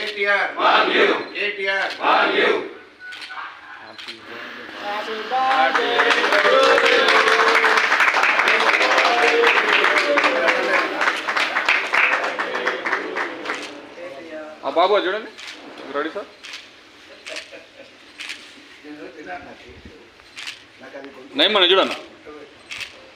కేటీఆర్ కేటీఆర్ ఆ బాబు చూడండి. Ready sir? నయం మన చూడన్న?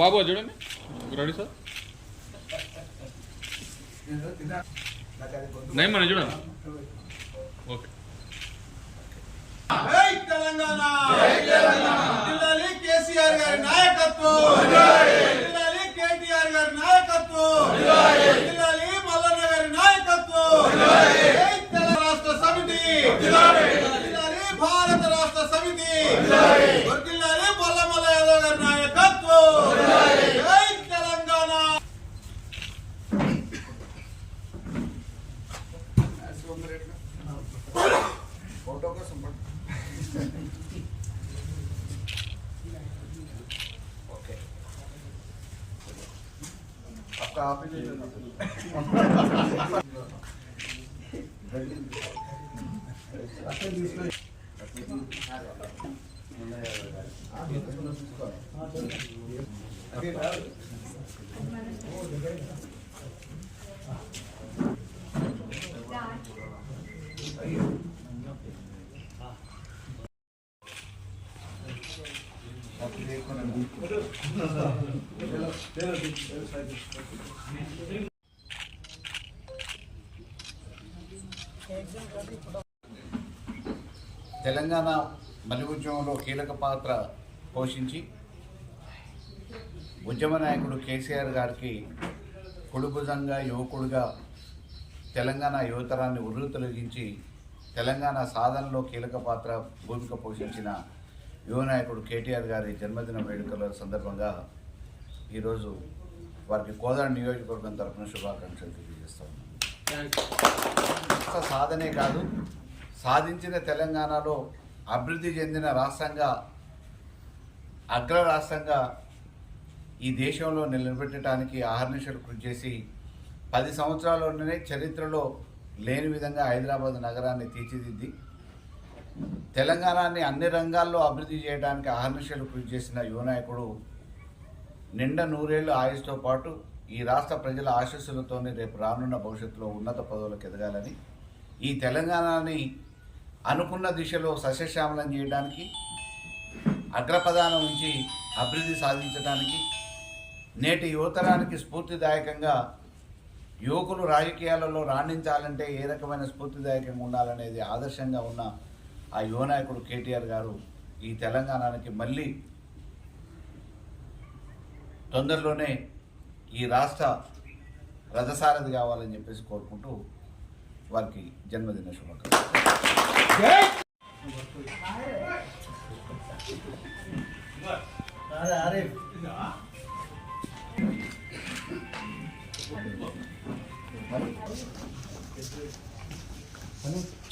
బాబు చూడండి. Ready sir? నయం మన చూడండి. ఓకే. కేసీఆర్ గారి నాయకత్వం. జిల్లాలి. కేటీఆర్ గారి నాయకత్వం. జిల్లాలి. మల్లన్న గారి నాయకత్వం. జై తెలంగాణ రాష్ట్ర సమితి. జిల్లాలి. భారత రాష్ట్ర సమితి. జిల్లాలి. మల్లమల్ల యాదవ్ గారి నాయకత్వం. జై తెలంగాణ. फ़ोटो का संपर्क ओके। आपका आप ही ले लेना। తెలంగాణ మలి ఉద్యమంలో కీలక పాత్ర పోషించి ఉద్యమ నాయకుడు కేసీఆర్ గారికి కొడుకుజంగా యువకుడుగా తెలంగాణ యువతరాన్ని ఉర్రు తొలగించి తెలంగాణ సాధనలో కీలక పాత్ర భూమిక పోషించిన యువ నాయకుడు కేటీఆర్ గారి జన్మదిన వేడుకల సందర్భంగా ఈరోజు వారికి కోదాడ నియోజకవర్గం తరఫున శుభాకాంక్షలు తెలియజేస్తా ఉన్నాను సాధనే కాదు సాధించిన తెలంగాణలో అభివృద్ధి చెందిన రాష్ట్రంగా అగ్ర రాష్ట్రంగా ఈ దేశంలో నిలబెట్టడానికి ఆహర్నిశలు కృషి చేసి పది సంవత్సరాల్లోనే చరిత్రలో లేని విధంగా హైదరాబాద్ నగరాన్ని తీర్చిదిద్ది తెలంగాణని అన్ని రంగాల్లో అభివృద్ధి చేయడానికి అహర్నిశలు కృషి చేసిన యువ నాయకుడు నిండా నూరేళ్ళు ఆయుష్తో పాటు ఈ రాష్ట్ర ప్రజల ఆశస్సులతోనే రేపు రానున్న భవిష్యత్తులో ఉన్నత పదవులకు ఎదగాలని ఈ తెలంగాణని అనుకున్న దిశలో సస్యశ్యామలం చేయడానికి అగ్రపదానం ఉంచి అభివృద్ధి సాధించడానికి నేటి యువతరానికి స్ఫూర్తిదాయకంగా యువకులు రాజకీయాలలో రాణించాలంటే ఏ రకమైన స్ఫూర్తిదాయకంగా ఉండాలనేది ఆదర్శంగా ఉన్న ఆ యువ నాయకుడు కేటీఆర్ గారు ఈ తెలంగాణకి మళ్ళీ తొందరలోనే ఈ రాష్ట్ర రథసారథి కావాలని చెప్పేసి కోరుకుంటూ వారికి జన్మదిన శుభాకాంక్షలు.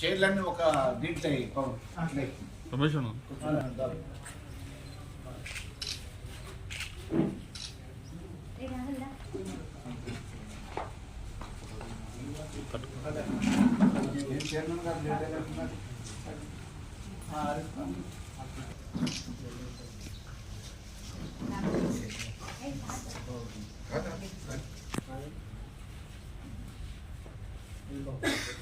చైర్లన్నీ ఒక దీంట్లో కమిషన్ చైర్మన్ గారు లేట్